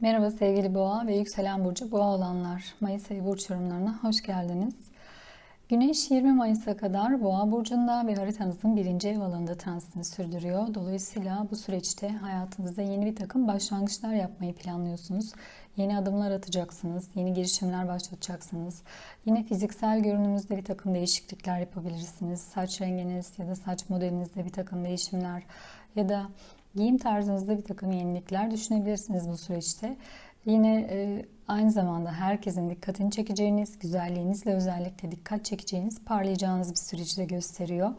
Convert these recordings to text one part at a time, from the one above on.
Merhaba sevgili boğa ve yükselen burcu boğa olanlar. Mayıs ayı burç yorumlarına hoş geldiniz. Güneş 20 Mayıs'a kadar boğa burcunda ve haritanızın birinci ev alanında transitini sürdürüyor. Dolayısıyla bu süreçte hayatınızda yeni bir takım başlangıçlar yapmayı planlıyorsunuz. Yeni adımlar atacaksınız, yeni girişimler başlatacaksınız. Yine fiziksel görünümüzde bir takım değişiklikler yapabilirsiniz. Saç renginiz ya da saç modelinizde bir takım değişimler ya da Giyim tarzınızda bir takım yenilikler düşünebilirsiniz bu süreçte. Yine e, aynı zamanda herkesin dikkatini çekeceğiniz, güzelliğinizle özellikle dikkat çekeceğiniz, parlayacağınız bir süreci de gösteriyor.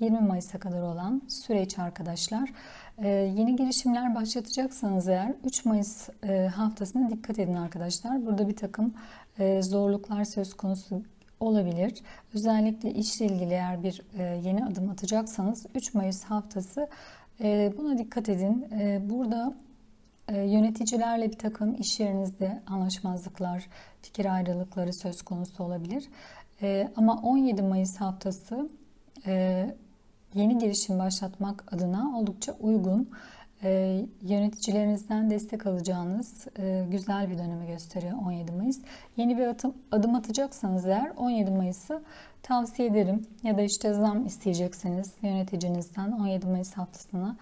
20 Mayıs'a kadar olan süreç arkadaşlar. E, yeni girişimler başlatacaksanız eğer 3 Mayıs e, haftasına dikkat edin arkadaşlar. Burada bir takım e, zorluklar söz konusu olabilir. Özellikle işle ilgili eğer bir e, yeni adım atacaksanız 3 Mayıs haftası ee, buna dikkat edin. Ee, burada e, yöneticilerle bir takım iş yerinizde anlaşmazlıklar, fikir ayrılıkları söz konusu olabilir. Ee, ama 17 Mayıs haftası e, yeni girişim başlatmak adına oldukça uygun. Yöneticilerinizden destek alacağınız e, güzel bir dönemi gösteriyor 17 Mayıs. Yeni bir adım, adım atacaksanız eğer 17 Mayıs'ı tavsiye ederim. Ya da işte zam isteyecekseniz yöneticinizden 17 Mayıs haftasını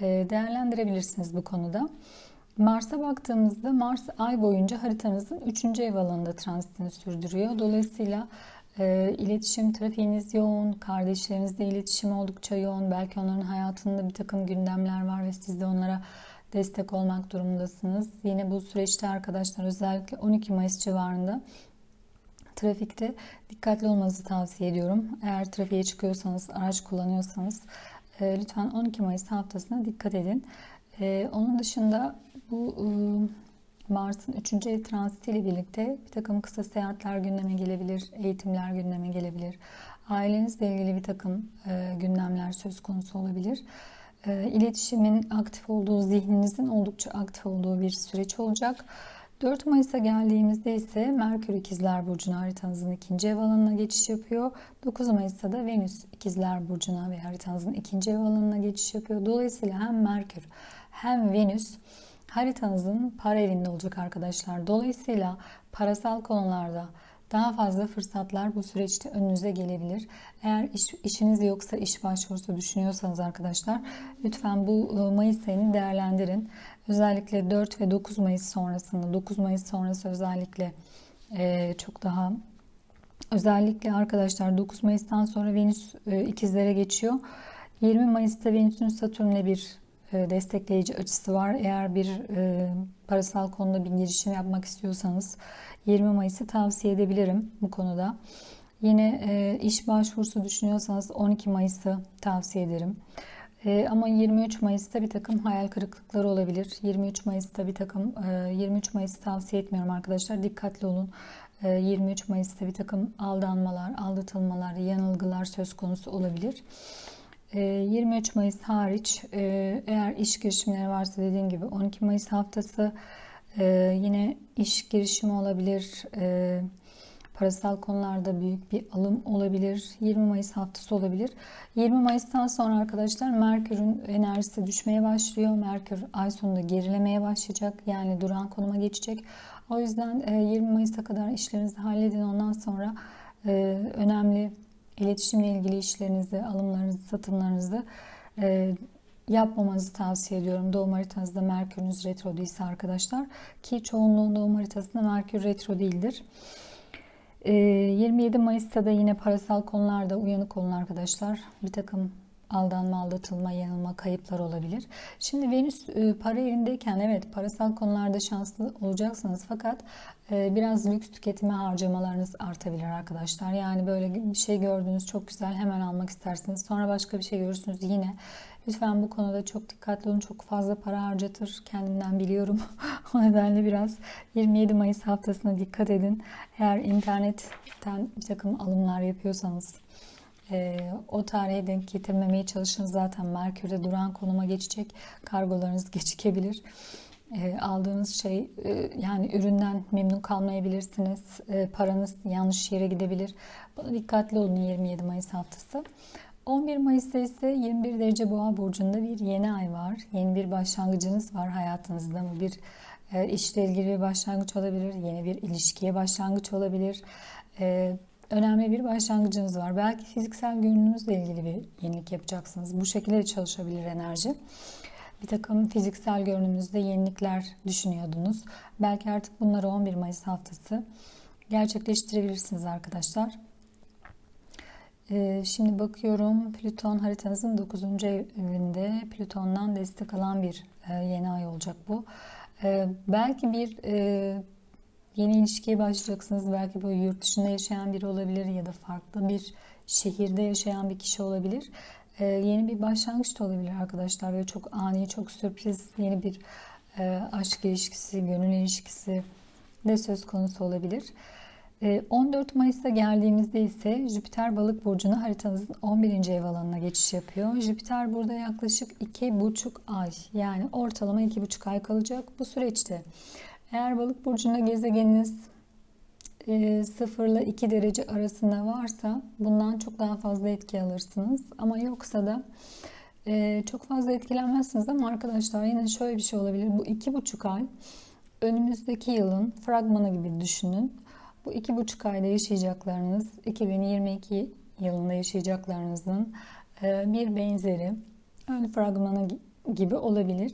e, değerlendirebilirsiniz bu konuda. Mars'a baktığımızda Mars ay boyunca haritanızın 3. ev alanında transitini sürdürüyor. Dolayısıyla e, iletişim trafiğiniz yoğun, kardeşlerinizle iletişim oldukça yoğun. Belki onların hayatında bir takım gündemler var ve siz de onlara destek olmak durumundasınız. Yine bu süreçte arkadaşlar özellikle 12 Mayıs civarında trafikte dikkatli olmanızı tavsiye ediyorum. Eğer trafiğe çıkıyorsanız, araç kullanıyorsanız e, lütfen 12 Mayıs haftasına dikkat edin. E, onun dışında bu e, Mars'ın 3. ev transitiyle birlikte bir takım kısa seyahatler gündeme gelebilir, eğitimler gündeme gelebilir. Ailenizle ilgili bir takım gündemler söz konusu olabilir. İletişimin aktif olduğu, zihninizin oldukça aktif olduğu bir süreç olacak. 4 Mayıs'a geldiğimizde ise Merkür İkizler Burcu'na haritanızın ikinci ev alanına geçiş yapıyor. 9 Mayıs'ta da Venüs İkizler Burcu'na ve haritanızın ikinci ev alanına geçiş yapıyor. Dolayısıyla hem Merkür hem Venüs haritanızın para evinde olacak arkadaşlar. Dolayısıyla parasal konularda daha fazla fırsatlar bu süreçte önünüze gelebilir. Eğer iş, işiniz yoksa iş başvurusu düşünüyorsanız arkadaşlar lütfen bu e, Mayıs ayını değerlendirin. Özellikle 4 ve 9 Mayıs sonrasında 9 Mayıs sonrası özellikle e, çok daha özellikle arkadaşlar 9 Mayıs'tan sonra Venüs e, ikizlere geçiyor. 20 Mayıs'ta Venüs'ün Satürn'le bir destekleyici açısı var. Eğer bir parasal konuda bir girişim yapmak istiyorsanız 20 Mayıs'ı tavsiye edebilirim bu konuda. Yine e, iş başvurusu düşünüyorsanız 12 Mayıs'ı tavsiye ederim. E, ama 23 Mayıs'ta bir takım hayal kırıklıkları olabilir. 23 Mayıs'ta bir takım e, 23 Mayıs'ı tavsiye etmiyorum arkadaşlar. Dikkatli olun. E, 23 Mayıs'ta bir takım aldanmalar, aldatılmalar, yanılgılar söz konusu olabilir. 23 e, Mayıs hariç e, eğer iş girişimleri varsa dediğim gibi 12 Mayıs haftası ee, yine iş girişimi olabilir. Ee, parasal konularda büyük bir alım olabilir. 20 Mayıs haftası olabilir. 20 Mayıs'tan sonra arkadaşlar Merkür'ün enerjisi düşmeye başlıyor. Merkür ay sonunda gerilemeye başlayacak. Yani duran konuma geçecek. O yüzden 20 e, Mayıs'a kadar işlerinizi halledin. Ondan sonra e, önemli iletişimle ilgili işlerinizi, alımlarınızı, satımlarınızı e, yapmamanızı tavsiye ediyorum. Doğum haritanızda Merkür'ünüz retro değilse arkadaşlar. Ki çoğunluğun doğum haritasında Merkür retro değildir. 27 ee, Mayıs'ta da yine parasal konularda uyanık olun arkadaşlar. Bir takım aldanma, aldatılma, yanılma, kayıplar olabilir. Şimdi Venüs e, para evindeyken evet parasal konularda şanslı olacaksınız fakat e, biraz lüks tüketime harcamalarınız artabilir arkadaşlar. Yani böyle bir şey gördünüz çok güzel hemen almak istersiniz. Sonra başka bir şey görürsünüz yine Lütfen bu konuda çok dikkatli olun. Çok fazla para harcatır. Kendimden biliyorum. o nedenle biraz 27 Mayıs haftasına dikkat edin. Eğer internetten bir takım alımlar yapıyorsanız e, o tarihe denk getirmemeye çalışın. Zaten Merkür'de duran konuma geçecek. Kargolarınız gecikebilir. E, aldığınız şey e, yani üründen memnun kalmayabilirsiniz. E, paranız yanlış yere gidebilir. Buna dikkatli olun 27 Mayıs haftası. 11 Mayıs'ta ise 21 derece boğa burcunda bir yeni ay var. Yeni bir başlangıcınız var hayatınızda. Bu bir e, işle ilgili bir başlangıç olabilir. Yeni bir ilişkiye başlangıç olabilir. E, önemli bir başlangıcınız var. Belki fiziksel görünümünüzle ilgili bir yenilik yapacaksınız. Bu şekilde çalışabilir enerji. Bir takım fiziksel görünümünüzde yenilikler düşünüyordunuz. Belki artık bunları 11 Mayıs haftası gerçekleştirebilirsiniz arkadaşlar. Ee, şimdi bakıyorum Plüton haritanızın 9. evinde Plüton'dan destek alan bir e, yeni ay olacak bu. Ee, belki bir e, yeni ilişkiye başlayacaksınız. Belki bu yurt dışında yaşayan biri olabilir ya da farklı bir şehirde yaşayan bir kişi olabilir. Ee, yeni bir başlangıç da olabilir arkadaşlar. Böyle çok ani, çok sürpriz yeni bir e, aşk ilişkisi, gönül ilişkisi de söz konusu olabilir. 14 ee, Mayıs'a geldiğimizde ise Jüpiter balık burcuna haritanızın 11. ev alanına geçiş yapıyor. Jüpiter burada yaklaşık 2,5 ay yani ortalama 2,5 ay kalacak bu süreçte. Eğer balık burcunda gezegeniniz 0 ile 2 derece arasında varsa bundan çok daha fazla etki alırsınız. Ama yoksa da e, çok fazla etkilenmezsiniz ama arkadaşlar yine şöyle bir şey olabilir. Bu 2,5 ay önümüzdeki yılın fragmanı gibi düşünün. Bu iki buçuk ayda yaşayacaklarınız 2022 yılında yaşayacaklarınızın e, bir benzeri ön fragmanı gibi olabilir.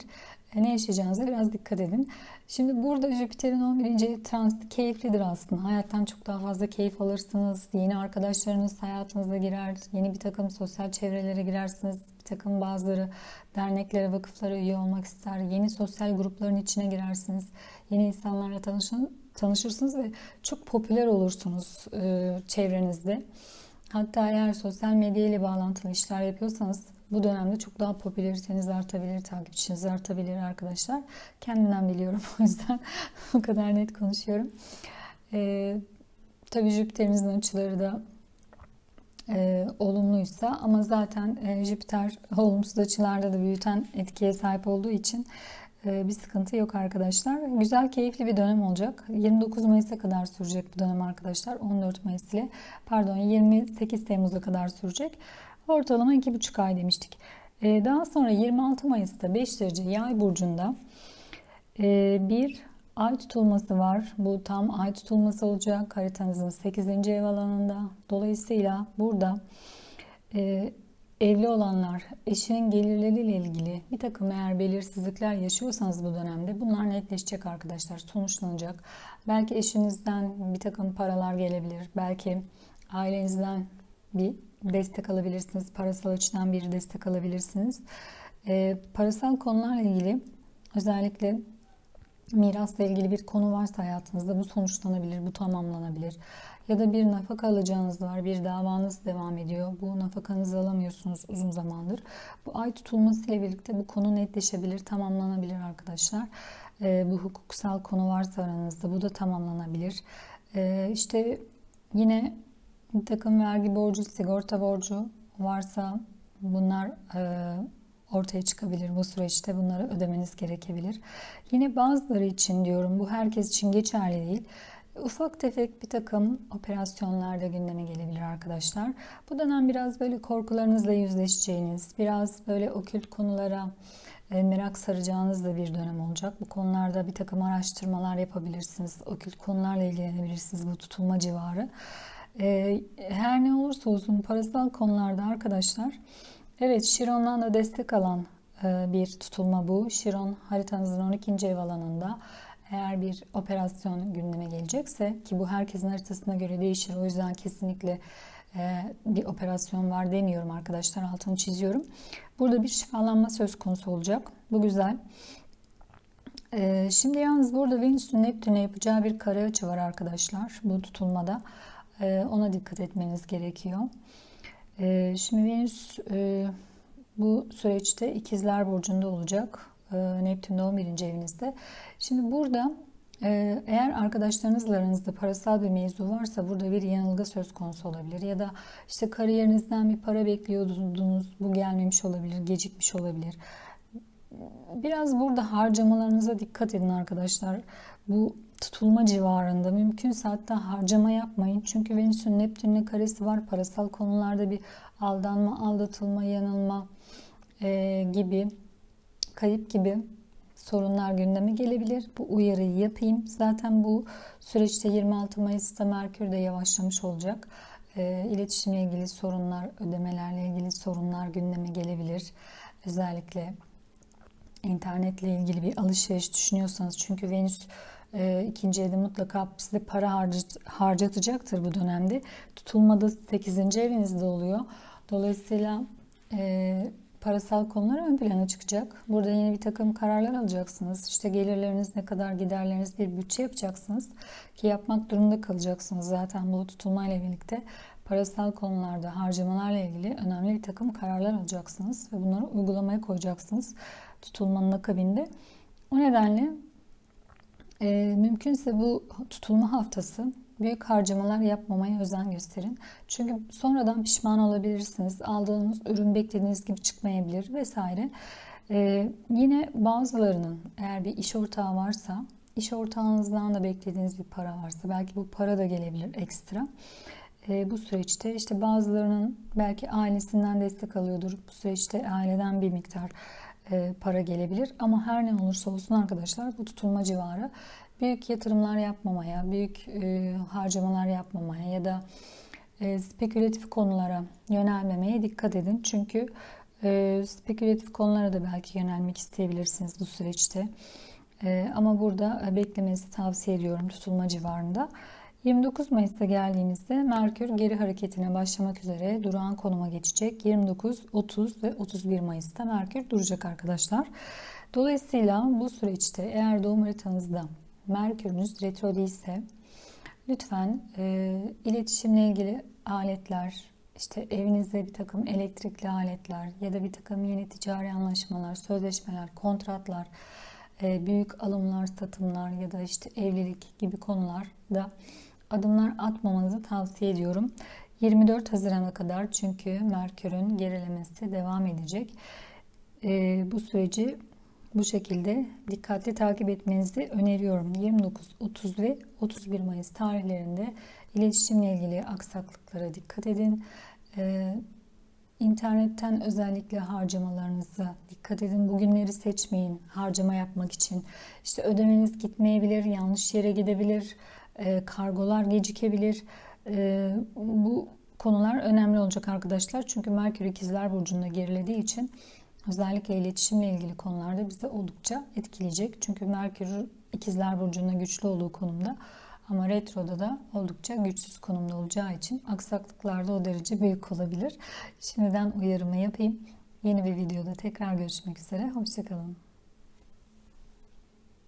E, ne yaşayacağınıza biraz dikkat edin. Şimdi burada Jüpiter'in 11. transit keyiflidir aslında. Hayattan çok daha fazla keyif alırsınız. Yeni arkadaşlarınız hayatınıza girer. Yeni bir takım sosyal çevrelere girersiniz. Bir takım bazıları derneklere, vakıflara üye olmak ister. Yeni sosyal grupların içine girersiniz. Yeni insanlarla tanışın, tanışırsınız ve çok popüler olursunuz e, çevrenizde. Hatta eğer sosyal medya ile bağlantılı işler yapıyorsanız bu dönemde çok daha popülariteniz artabilir, takipçiniz artabilir arkadaşlar. Kendimden biliyorum o yüzden bu kadar net konuşuyorum. Ee, tabii Jüpiter'inizin açıları da e, olumluysa ama zaten e, Jüpiter olumsuz açılarda da büyüten etkiye sahip olduğu için bir sıkıntı yok arkadaşlar. Güzel, keyifli bir dönem olacak. 29 Mayıs'a kadar sürecek bu dönem arkadaşlar. 14 Mayıs ile pardon 28 Temmuz'a kadar sürecek. Ortalama 2,5 ay demiştik. E, daha sonra 26 Mayıs'ta 5 derece yay burcunda e, bir ay tutulması var. Bu tam ay tutulması olacak haritanızın 8. ev alanında. Dolayısıyla burada Evli olanlar, eşinin gelirleriyle ilgili bir takım eğer belirsizlikler yaşıyorsanız bu dönemde bunlar netleşecek arkadaşlar, sonuçlanacak. Belki eşinizden bir takım paralar gelebilir, belki ailenizden bir destek alabilirsiniz, parasal açıdan bir destek alabilirsiniz. E, parasal konularla ilgili özellikle mirasla ilgili bir konu varsa hayatınızda bu sonuçlanabilir, bu tamamlanabilir ya da bir nafaka alacağınız var, bir davanız devam ediyor. Bu nafakanızı alamıyorsunuz uzun zamandır. Bu ay tutulması ile birlikte bu konu netleşebilir, tamamlanabilir arkadaşlar. E, bu hukuksal konu varsa aranızda bu da tamamlanabilir. E, işte yine bir takım vergi borcu, sigorta borcu varsa bunlar e, ortaya çıkabilir bu süreçte. Bunları ödemeniz gerekebilir. Yine bazıları için diyorum bu herkes için geçerli değil. Ufak tefek bir takım operasyonlar da gündeme gelebilir arkadaşlar. Bu dönem biraz böyle korkularınızla yüzleşeceğiniz, biraz böyle okült konulara e, merak saracağınız da bir dönem olacak. Bu konularda bir takım araştırmalar yapabilirsiniz. Okült konularla ilgilenebilirsiniz bu tutulma civarı. E, her ne olursa olsun parasal konularda arkadaşlar evet Şiron'dan da destek alan e, bir tutulma bu. Şiron haritanızın 12. ev alanında eğer bir operasyon gündeme gelecekse ki bu herkesin haritasına göre değişir. O yüzden kesinlikle e, bir operasyon var demiyorum arkadaşlar. Altını çiziyorum. Burada bir şifalanma söz konusu olacak. Bu güzel. E, şimdi yalnız burada Venüs'ün Neptün'e yapacağı bir kare açı var arkadaşlar. Bu tutulmada. Ona dikkat etmeniz gerekiyor. Şimdi Venüs bu süreçte ikizler burcunda olacak. E, Neptün'de 11. evinizde. Şimdi burada e, eğer arkadaşlarınızla aranızda parasal bir mevzu varsa burada bir yanılgı söz konusu olabilir. Ya da işte kariyerinizden bir para bekliyordunuz, bu gelmemiş olabilir, gecikmiş olabilir. Biraz burada harcamalarınıza dikkat edin arkadaşlar. Bu tutulma civarında. Mümkünse hatta harcama yapmayın. Çünkü Venüs'ün Neptün'le karesi var. Parasal konularda bir aldanma, aldatılma, yanılma e, gibi, kayıp gibi sorunlar gündeme gelebilir. Bu uyarıyı yapayım. Zaten bu süreçte 26 Mayıs'ta Merkür de yavaşlamış olacak. E, iletişimle ilgili sorunlar, ödemelerle ilgili sorunlar gündeme gelebilir. Özellikle internetle ilgili bir alışveriş düşünüyorsanız çünkü Venüs e, ikinci evde mutlaka size para harcat, harcatacaktır bu dönemde. Tutulmada 8. evinizde oluyor. Dolayısıyla e, parasal konular ön plana çıkacak. Burada yeni bir takım kararlar alacaksınız. İşte gelirleriniz ne kadar, giderleriniz bir bütçe yapacaksınız. Ki yapmak durumunda kalacaksınız zaten bu tutulmayla birlikte. Parasal konularda harcamalarla ilgili önemli bir takım kararlar alacaksınız ve bunları uygulamaya koyacaksınız tutulmanın akabinde. O nedenle e, mümkünse bu tutulma haftası büyük harcamalar yapmamaya özen gösterin. Çünkü sonradan pişman olabilirsiniz. Aldığınız ürün beklediğiniz gibi çıkmayabilir vesaire. E, yine bazılarının eğer bir iş ortağı varsa, iş ortağınızdan da beklediğiniz bir para varsa belki bu para da gelebilir ekstra. E, bu süreçte işte bazılarının belki ailesinden destek alıyordur. Bu süreçte aileden bir miktar para gelebilir. Ama her ne olursa olsun arkadaşlar bu tutulma civarı büyük yatırımlar yapmamaya, büyük e, harcamalar yapmamaya ya da e, spekülatif konulara yönelmemeye dikkat edin. Çünkü spekülatif konulara da belki yönelmek isteyebilirsiniz bu süreçte. Ama burada beklemenizi tavsiye ediyorum tutulma civarında. 29 Mayıs'ta geldiğimizde Merkür geri hareketine başlamak üzere durağan konuma geçecek. 29, 30 ve 31 Mayıs'ta Merkür duracak arkadaşlar. Dolayısıyla bu süreçte eğer doğum haritanızda Merkürünüz retro değilse lütfen e, iletişimle ilgili aletler, işte evinizde bir takım elektrikli aletler ya da bir takım yeni ticari anlaşmalar, sözleşmeler, kontratlar, e, büyük alımlar, satımlar ya da işte evlilik gibi konularda adımlar atmamanızı tavsiye ediyorum. 24 Haziran'a kadar çünkü Merkür'ün gerilemesi devam edecek. E, bu süreci bu şekilde dikkatli takip etmenizi öneriyorum. 29, 30 ve 31 Mayıs tarihlerinde iletişimle ilgili aksaklıklara dikkat edin. Ee, internetten özellikle harcamalarınızı dikkat edin. Bugünleri seçmeyin harcama yapmak için. İşte ödemeniz gitmeyebilir, yanlış yere gidebilir, e, kargolar gecikebilir. E, bu konular önemli olacak arkadaşlar. Çünkü Merkür ikizler burcunda gerilediği için özellikle iletişimle ilgili konularda bizi oldukça etkileyecek. Çünkü Merkür ikizler burcunda güçlü olduğu konumda ama retroda da oldukça güçsüz konumda olacağı için aksaklıklarda o derece büyük olabilir. Şimdiden uyarımı yapayım. Yeni bir videoda tekrar görüşmek üzere. Hoşçakalın.